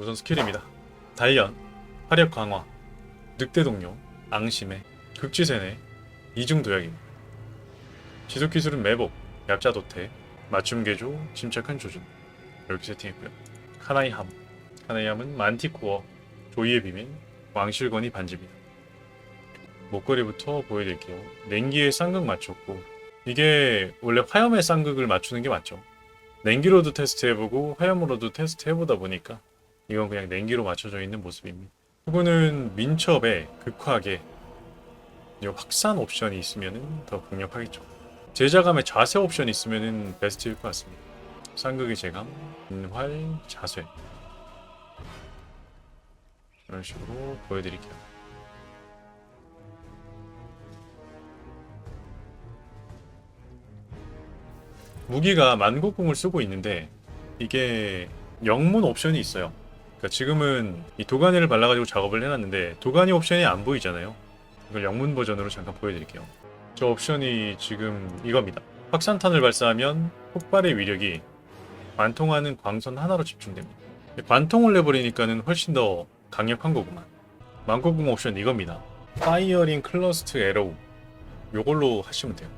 우선 스킬입니다. 단련, 화력 강화, 늑대 동료, 앙심해, 극지세네, 이중 도약입니다. 지속 기술은 매복, 얍자 도태, 맞춤 개조, 침착한 조준 이렇게 세팅했고요. 카나이 함, 카나이 함은 만티코어, 조이의 비밀, 왕실권이 반지입니다. 목걸이부터 보여드릴게요. 냉기에 쌍극 맞췄고 이게 원래 화염의 쌍극을 맞추는 게 맞죠. 냉기로도 테스트 해보고 화염으로도 테스트 해보다 보니까 이건 그냥 냉기로 맞춰져 있는 모습입니다. 후보는 민첩에 극화하게 이 확산 옵션이 있으면 더 강력하겠죠. 제자감의 자세 옵션이 있으면 베스트일 것 같습니다. 쌍극의 제감, 인활, 자쇄 이런 식으로 보여드릴게요. 무기가 만곡궁을 쓰고 있는데 이게 영문 옵션이 있어요. 그러니까 지금은 이 도가니를 발라가지고 작업을 해놨는데 도가니 옵션이 안 보이잖아요. 이걸 영문 버전으로 잠깐 보여드릴게요. 저 옵션이 지금 이겁니다. 확산탄을 발사하면 폭발의 위력이 관통하는 광선 하나로 집중됩니다. 관통을 내버리니까는 훨씬 더 강력한 거구만. 만곡궁 옵션 이겁니다. 파이어링 클러스트 에로우 요걸로 하시면 돼요.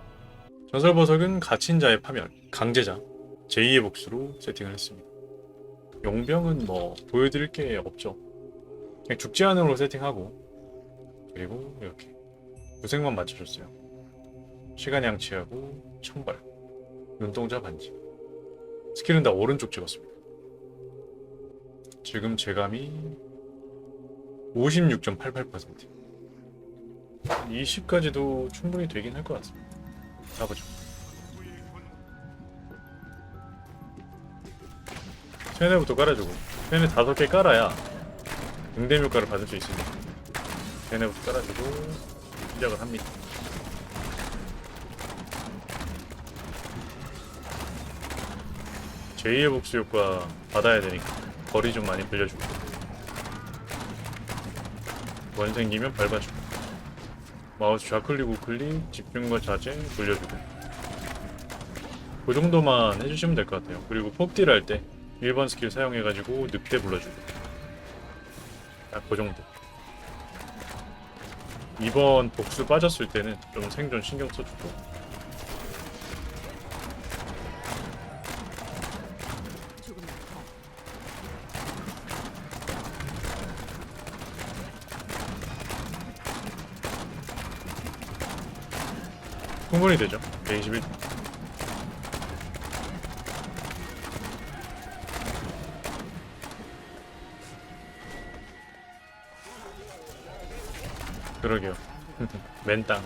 전설보석은 갇힌 자의 파멸, 강제자, 제2의 복수로 세팅을 했습니다. 용병은 뭐 보여드릴 게 없죠. 그냥 죽지 않음으로 세팅하고 그리고 이렇게 구색만 맞춰줬어요. 시간 양치하고 천발, 눈동자 반지. 스킬은 다 오른쪽 찍었습니다. 지금 제감이 56.88% 20까지도 충분히 되긴 할 것 같습니다. 가보죠. 세네부터 깔아주고. 세네 다섯 개 깔아야 응대 효과를 받을 수 있으니까 세네부터 깔아주고 시작을 합니다. 제2의 복수 효과 받아야 되니까 거리 좀 많이 불려주고. 원 생기면 밟아주고. 마우스 좌클릭 우클릭 집중과 자제 돌려주고. 그 정도만 해주시면 될 것 같아요. 그리고 폭딜 할때 1번 스킬 사용해가지고 늑대 불러주고. 딱그 정도. 2번 복수 빠졌을 때는 좀 생존 신경 써주고. 충분히 되죠? 121 그러게요. 맨땅.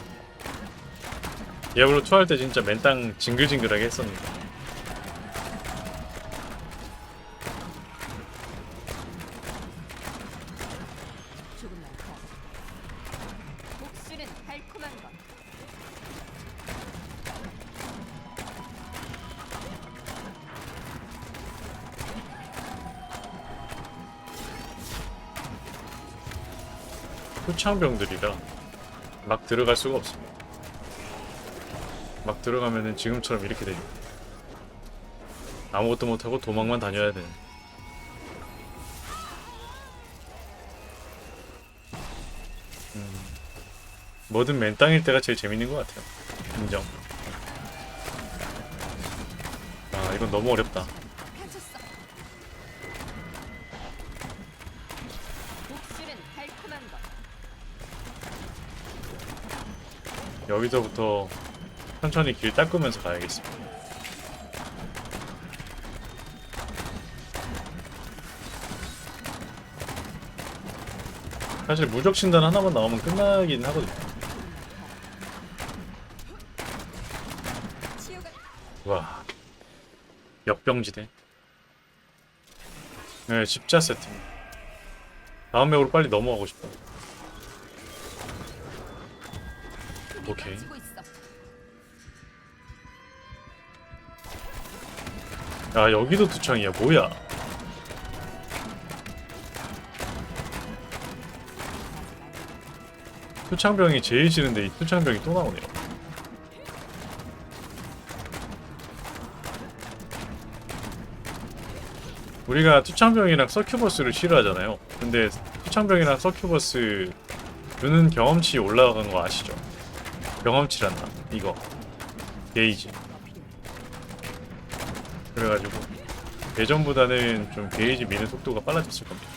디아블로 2 할 때 진짜 맨땅 징글징글하게 했었는데 표창병들이라 막 들어갈 수가 없습니다. 막 들어가면은 지금처럼 이렇게 되죠. 아무것도 못하고 도망만 다녀야 되는. 음, 뭐든 맨땅일 때가 제일 재밌는 것 같아요. 인정. 아, 이건 너무 어렵다. 여기서부터 천천히 길 닦으면서 가야겠습니다. 사실 무적 진단 하나만 나오면 끝나긴 하거든요. 와 역병지대. 네 십자 세팅. 다음 맵으로 빨리 넘어가고 싶다. 힘이 오케이. 야 여기도 두창이야 뭐야? 투창병이 제일 싫은데 이 투창병이 또 나오네요. 우리 우리가 투창병이랑 서큐버스를 싫어하잖아요. 근데 투창병이랑 서큐버스 누는 경험치 올라간 거 아시죠? 경험치란다. 이거 게이지. 그래가지고 예전보다는 좀 게이지 미는 속도가 빨라졌을 겁니다.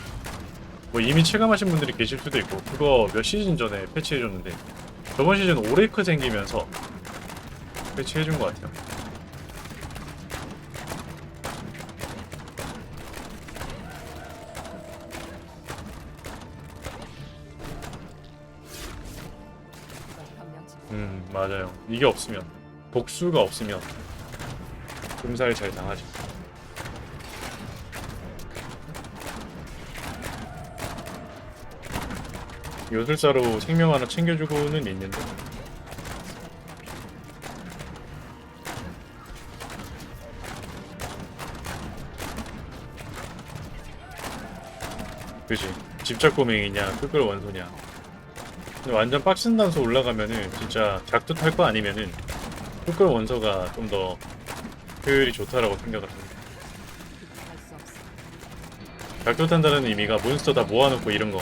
뭐 이미 체감하신 분들이 계실 수도 있고 그거 몇 시즌 전에 패치해줬는데 저번 시즌 오레이크 생기면서 패치해준 것 같아요. 음 맞아요. 이게 없으면. 복수가 없으면 금살 잘 당하죠. 요술사로 생명 하나 챙겨주고는 있는데. 그지? 집착 꼬맹이냐? 끄끌 원소냐 완전 빡센 단소 올라가면은 진짜 작두 탈 거 아니면은 끄끌 원소가 좀 더 효율이 좋다라고 생각을 합니다. 작두 탄다는 의미가 몬스터 다 모아놓고 이런 거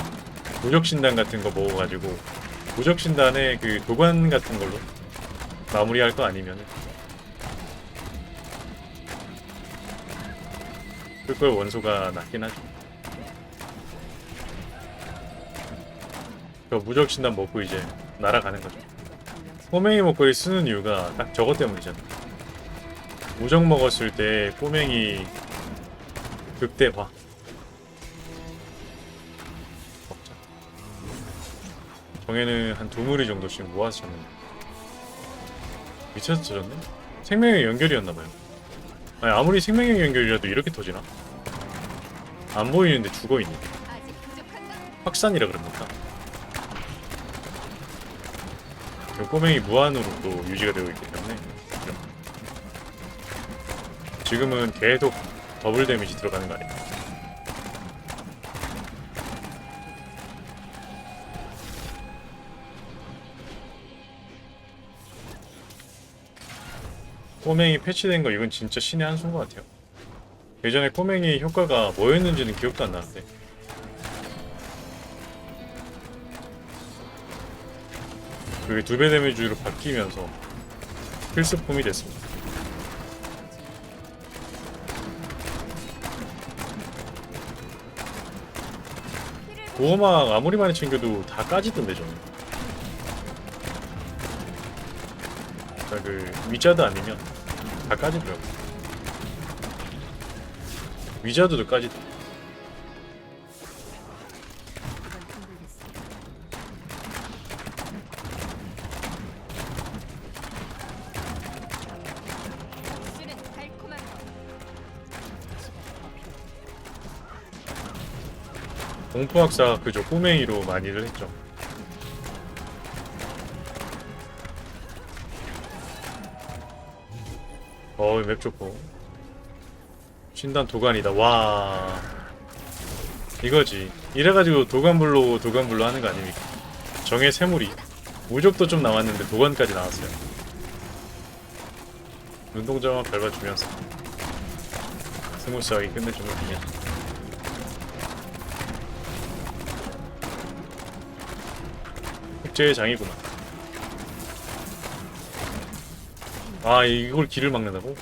무적신단 같은 거 모아가지고 무적신단의 그 도관 같은 걸로 마무리할 거 아니면은 끄끌 원소가 낫긴 하죠 그 무적신단 먹고 이제 날아가는 거죠 꼬맹이 목걸이 쓰는 이유가 딱 저것 때문이잖아. 무적 먹었을 때 꼬맹이 극대화. 먹자. 정에는 한 두 무리 정도씩 모아서 졌는데. 미쳐서 졌네? 생명의 연결이었나봐요. 아니, 아무리 생명의 연결이라도 이렇게 터지나? 안 보이는데 죽어있네. 확산이라 그럽니까? 그 꼬맹이 무한으로 또 유지가 되고 있기 때문에. 지금은 계속 더블 데미지 들어가는 거 아니에요? 꼬맹이 패치된 거 이건 진짜 신의 한 수인 것 같아요. 예전에 꼬맹이 효과가 뭐였는지는 기억도 안 나는데 그게 두 배 데미지로 바뀌면서 필수품이 됐습니다. 보호막 아무리 많이 챙겨도 다 까지던데 저는. 그러니까 그 위자드 아니면 다 까지더라고. 위자드도 까지더. 공포학사 그저 꼬맹이로 많이들 했죠. 어우 맵 좋고. 신단 도관이다. 와. 이거지. 이래가지고 도관불로 도관불로 하는 거 아닙니까? 정의 세물이. 무적도 좀 나왔는데 도관까지 나왔어요. 눈동자만 밟아주면서. 스무스하게 끝내주는 그냥 국제의 장이구나. 아 이걸 길을 막는다고?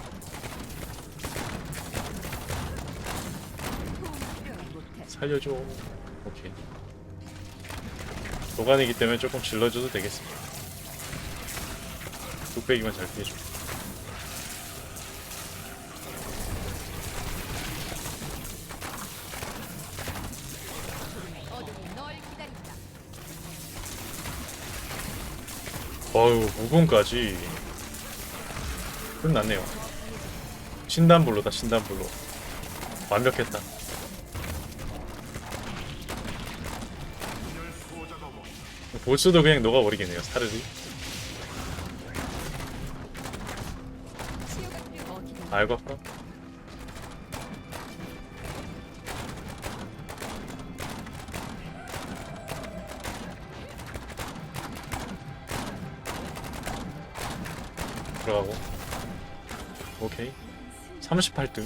살려줘. 오케이. 도관이기 때문에 조금 질러줘도 되겠습니다. 뚝배기만 잘 피해줘. 어휴 무공까지 끝났네요. 신단불로다 신단불로. 완벽했다. 보스도 그냥 녹아버리겠네요 기다려. 알고 할까? 들어가고. 오케이. 38등